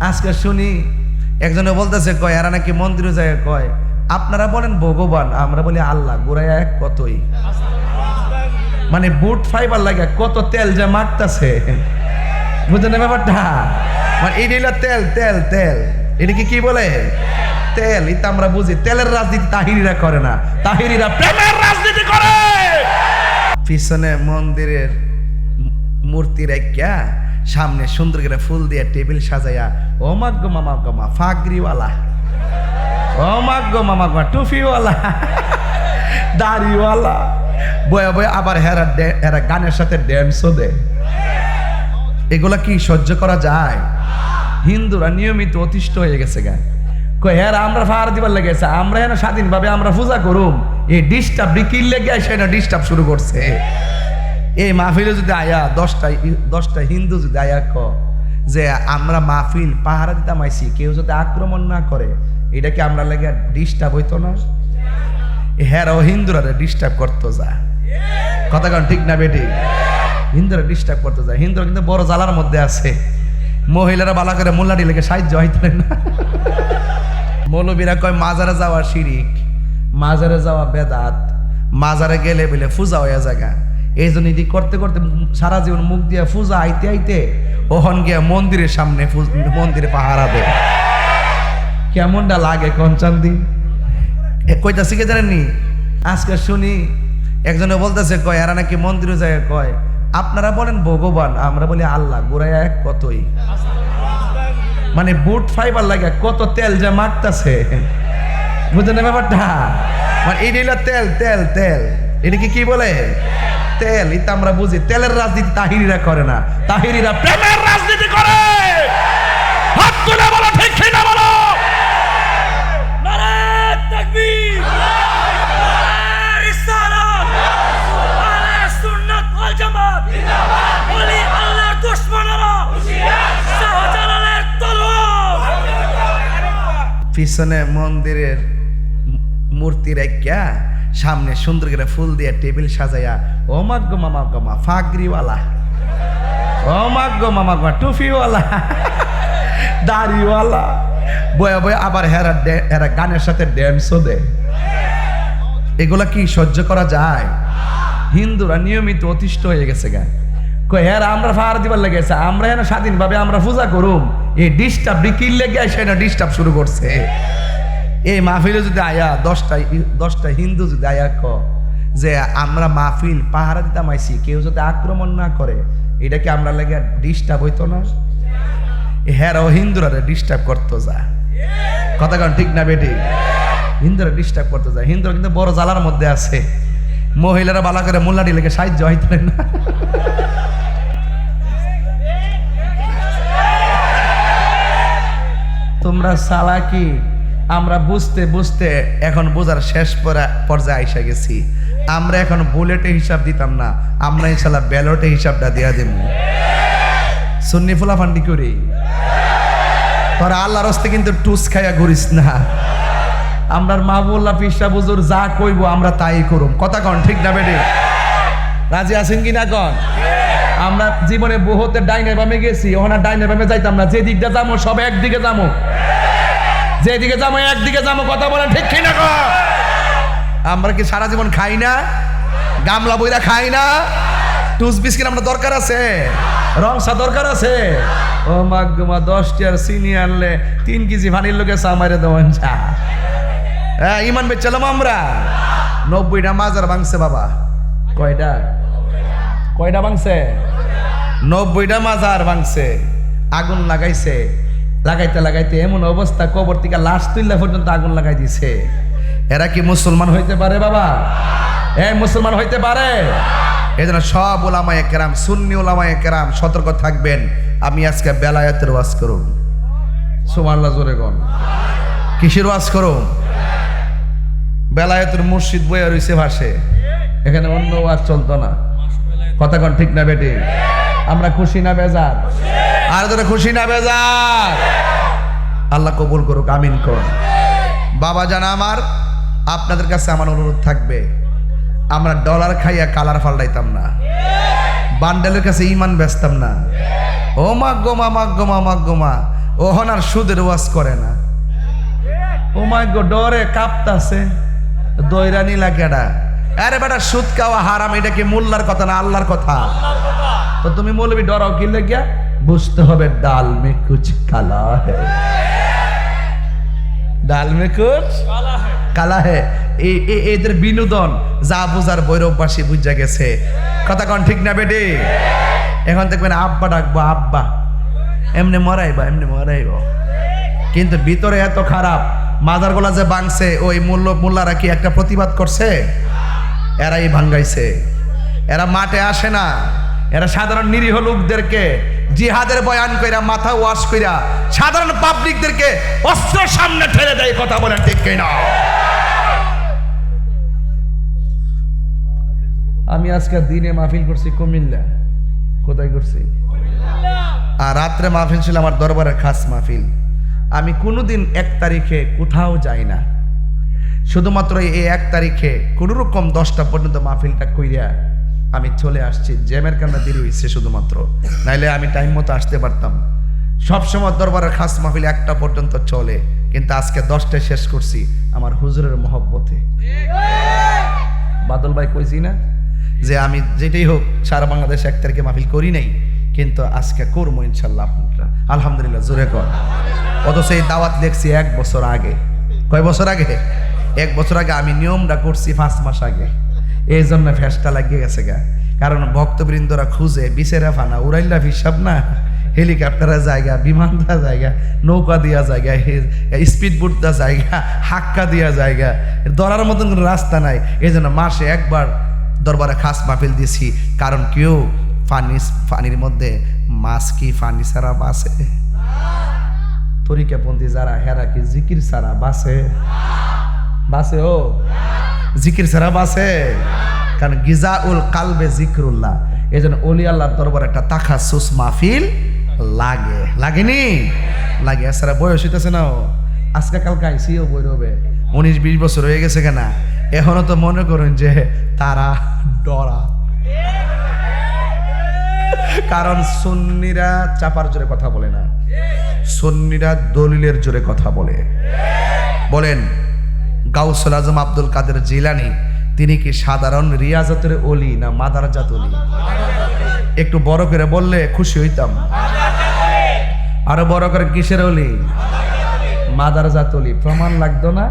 আজকে শুনি, একজনে বলতেছে, কয়, এরা নাকি মন্দিরে যায়, কয়, আপনারা বলেন ভগবান, আমরা বলি আল্লাহ, গোড়ায় এক কতই? মানে বুট ফাইবার লাগে, কত তেল যে মারতাছে। বুঝলেন ব্যাপারটা? মানে এটা হলো তেল তেল তেল। এটাকে কি বলে? তেল। এটা আমরা বুঝি, তেলের রাজনীতি তাহিরিরা করে না। তাহিরিরা প্রেমের রাজনীতি করে। পিছনে মন্দিরের মূর্তি রেখা সামনে সুন্দর করে ফুল দিয়ে টেবিল সাজাইয়া, ও মাগ্য মামা গমা ফাগরিওয়ালা। ও মাগ্য মামা গমা টুফিওয়ালা। দাড়িওয়ালা। বয়ে বয়ে আবার হেরা এরা গানের সাথে ড্যান্সও দেয়। এগুলা কি সহ্য করা যায়? হিন্দুরা নিয়মিত অতিষ্ঠ হয়ে গেছে গা। কই হ্যাঁ আমরা ফার দিবার লেগেছে আমরা যেন স্বাধীনভাবে আমরা পূজা করুম। এই ডিস্টার্ব বিকির লেগে সেটা ডিস্টার্ব শুরু করছে। এই মাহফিলে যদি আয়া, দশটা দশটা হিন্দু যদি আয়া ক, যে আমরা মাহফিল পাহারা দিতাম আইছি কেউ যদি আক্রমণ না করে, এটা কি আমরা লেগে ডিস্টার্ব হইতো না? হ্যাঁ ও হিন্দুরা ডিস্টার্ব করতো যা। কথা কারণ ঠিক না বেটি? হিন্দুরা ডিস্টার্ব করতে যায় হিন্দুরা কিন্তু বড় জ্বালার মধ্যে আছে। মহিলারা বালা করে মোল্লাটি লেগে সাহায্য হইতে না। মৌলবীরা কয়, মাজারে যাওয়া শিরিক, মাজারে যাওয়া বেদাত, মাজারে গেলে বলে ফুজা হয়ে জায়গা এই জন্য এটি করতে করতে সারা জীবন মুখ দিয়ে ফুজা আইতে আইতে ওহন গিয়া মন্দিরের সামনে মন্দিরে পাহারা দেয়। কেমনটা লাগে কনচান্দি কইতা শিখে জানেননি? আজকে শুনি একজনে বলতেছে, কয়, এরা নাকি মন্দিরে যায়, কয়, আপনারা বলেন ভগবান, আমরা বলি আল্লাহ গোড়ায় এক কতই? মানে বুট ফাইবার লাগে, কত তেল যে মারতাছে। বুঝলেন ব্যাপারটা? মানে এটা তেল তেল তেল। এটাকে কি বলে? তেল এটা আমরা বুঝি, তেলের রাজনীতি তাহিরিরা করে না। তাহিরিরা প্রেমের রাজনীতি করে। হাত তুলে বলো, ঠিক না বলো? পিছনে মন্দিরের মূর্তি রেখা সামনে সুন্দর করে ফুল দিয়ে টেবিল সাজাইয়া, ও মাগ্য মামা গমা ফাগরিওয়ালা। ও মাগ্য মামা গমা টুফিওয়ালা, দাড়িওয়ালা। বয়ে বয়ে আবার হেরা এরা গানের সাথে ড্যান্সও দেয়। এগুলা কি সহ্য করা যায়? হিন্দুরা নিয়মিত অতিষ্ঠ হয়ে গেছে গা। কই হ্যাঁ আমরা দিবার লেগেছে আমরা যেন স্বাধীনভাবে আমরা পূজা করুম। এই ডিস্টার্ব বিকির লেগে সেটা ডিস্টার্ব শুরু করছে। এই মাহফিলে যদি আয়া, দশটা দশটা হিন্দু যদি আয়া ক, যে আমরা মাহফিল পাহারা দিতাম আইছি কেউ যদি আক্রমণ না করে, এটা কি আমরা লেগে ডিস্টার্ব হইতো না? হ্যাঁ হিন্দুরা ডিস্টার্ব করতো যা। কথা কারণ ঠিক না বেটি? হিন্দুরা ডিস্টার্ব করতে যায় হিন্দুরা কিন্তু বড় জ্বালার মধ্যে আছে। মহিলারা বালা করে মোল্লাটি লেগে সাহায্য হইতে না? তোমরা সালাকি আমরা বুঝতে বুঝতে এখন বোঝার শেষ পরা- পর্যায়ে আইসা গেছি। আমরা এখন বুলেটে হিসাব দিতাম না, আমরা ইনশাল্লাহ ব্যালটে হিসাবটা দিয়া দেব সুন্নি ফুলা ফান্ডি করি। তোরা আল্লাহর হস্তে কিন্তু টুস খাইয়া ঘুরিস না। আমরার মাহবুল্লাহ পিসা বুজুর যা কইব আমরা তাই করুম। কথা কন, ঠিক না বেডে রাজি আছেন কি না কন? আমরা জীবনে বহুতে ডাইনে বামে গেছি, ওখানে ডাইনে বামে যাইতাম না। যে দিকটা যাব সব একদিকে যাব যেদিকে যাব, একদিকে যাব, কথা বলেন ঠিক কন আমরা কি সারা জীবন খাই না? গামলা বইরা খাই না? টুস বিস্কিট আমরা দরকার আছে? রংসা দরকার আছে? ও মাগমা দশটি আর চিনি আনলে তিন কেজি ভানির লোকে সামারে দেওয়ান চা হ্যাঁ ইমান বেচালাম আমরা। নব্বইটা মাজার ভাঙছে বাবা। কয়টা? কয়টা ভাঙছে? নব্বইটা মাজার ভাঙছে। আগুন লাগাইছে। লাগাইতে লাগাইতে এমন অবস্থা, কবর থেকে লাশ তুললে পর্যন্ত আগুন লাগাই দিছে। এরা কি মুসলমান হইতে পারে বাবা? এ মুসলমান হইতে পারে? এই জন্য সব ওলামায় কেরাম, সুন্নি ওলামায় কেরাম, সতর্ক থাকবেন। আমি আজকে বেলায়েতের ওয়াজ করুন সুমাল্লা জোরে গন কিসের ওয়াজ করুন বেলায়েতের মুর্শিদ বইয়া রইছে ভাসে এখানে অন্য ওয়াজ চলতো না। কথা কন ঠিক না বেটি? আমরা খুশি না বেজার? আর তোরা খুশি না বেজার? আল্লাহ কবুল করুক, আমিন কর বাবা জানা আমার, আপনাদের কাছে আমার অনুরোধ থাকবে, আমরা ডলার খাইয়া কালার ফাল্টাইতাম না। বান্ডেলের কাছে ইমান বেচতাম না। ও মা গো মা মা গো মা মা গো মা, ওহন আর সুদের ওয়াজ করে না। ও মাই গো, ডরে কাঁপতাছে, দৈরানি লাগেডা আরে বেটা, সুদ খাওয়া হারাম, এটা কি মোল্লার কথা না আল্লাহর কথা? তো তুমি মৌলবি ডরাও, কি লেগিয়া? বুঝতে হবে ডাল মে কুচ কালা হে। ডাল মে কুচ কালা হে। এই এই- এদের বিনোদন যা বুঝার বৈরববাসী বুঝা গেছে। কথা কন ঠিক না বেটি? এখন দেখবেন আব্বা ডাকবো, আব্বা। এমনি মরাইবা, এমনি মরাইব। কিন্তু ভিতরে এত খারাপ মাদার গোলা যে বাংছে, ওই মূল্য, মোল্লারা কি একটা প্রতিবাদ করছে? এরাই ভাঙ্গাইছে। এরা মাঠে আসে না। এরা সাধারণ নিরীহ লোকদেরকে জিহাদের বয়ান কইরা, মাথা ওয়াশ কইরা, সাধারণ পাবলিকদেরকে অস্ত্র সামনে ঠেলে দেয় কথা বলেন ঠিক কিনা? আমি আজকে দিনে মাহফিল করছি কুমিল্লা। কোথায় করছি? আর রাত্রে মাহফিল ছিল আমার দরবারের খাস মাহফিল। আমি কোনোদিন এক তারিখে কোথাও যাই না। শুধুমাত্র এই এক তারিখে কোনো রকম দশটা পর্যন্ত মাহফিলটা কইরা আমি চলে আসছি। জ্যামের কারণে দেরি হয়েছে শুধুমাত্র। নাইলে আমি টাইম মতো আসতে পারতাম। সবসময় দরবারের খাস মাহফিল একটা পর্যন্ত চলে। কিন্তু আজকে দশটায় শেষ করছি আমার হুজুরের মহব্বতে। বাদল ভাই কইছি না? যে আমি যেটাই হোক, সারা বাংলাদেশ এক তারিখে মাহফিল করি নাই, কিন্তু আজকে করব ইনশাল্লাহ আপনারা। আলহামদুলিল্লাহ, জোরে কর। অথচ এই দাওয়াত দেখছি এক বছর আগে। কয় বছর আগে? এক বছর আগে আমি নিয়মটা করছি পাঁচ মাস আগে। এই জন্য ফ্যাসটা লাগিয়ে গেছে গা। কারণ ভক্তবৃন্দরা খুঁজে বিচেরা ফানা, উড়াইল্লা হিসাব না। হেলিকপ্টারের জায়গা, বিমান দেওয়া জায়গা, নৌকা দেওয়া জায়গা স্পিড বোট দেওয়া জায়গা, হাক্কা দেওয়া জায়গা। ধরার মতন কোনো রাস্তা নাই। এই জন্য মাসে একবার দরবারে খাস মাহফিল দিয়েছি। কারণ কেউ পানি পানির মধ্যে মাছ কি পানি ছাড়া বাসে তরিকাপন্থী যারা, হেরা কি জিকির ছাড়া বাসে বাসে ও? জিকির ছাড়া আছে কারণ গিজা উল কালবে জিকরুল্লাহ। এই জন্য অলি আল্লাহর দরবার একটা তাখা সুস মাহফিল লাগে। লাগেনি? লাগে। এছাড়া বয়স হইতেছে না আজকে কালকে আইসিও বই রবে উনিশ, বিশ বছর হয়ে গেছে কেনা। এখনও তো মনে করেন যে তারা ডরা। কারণ সন্নিরা চাপার জোরে কথা বলে না। সন্নিরা দলিলের জোরে কথা বলে। বলেন গাউসুল আজম আব্দুল কাদের জিলানি, তিনি কি সাধারণ রিয়াজতের অলি না মাদারজাত অলি একটু বড় করে বললে খুশি হইতাম। আরও বড় করে কিসের অলি? মাদারজাত অলি প্রমাণ লাগতো না?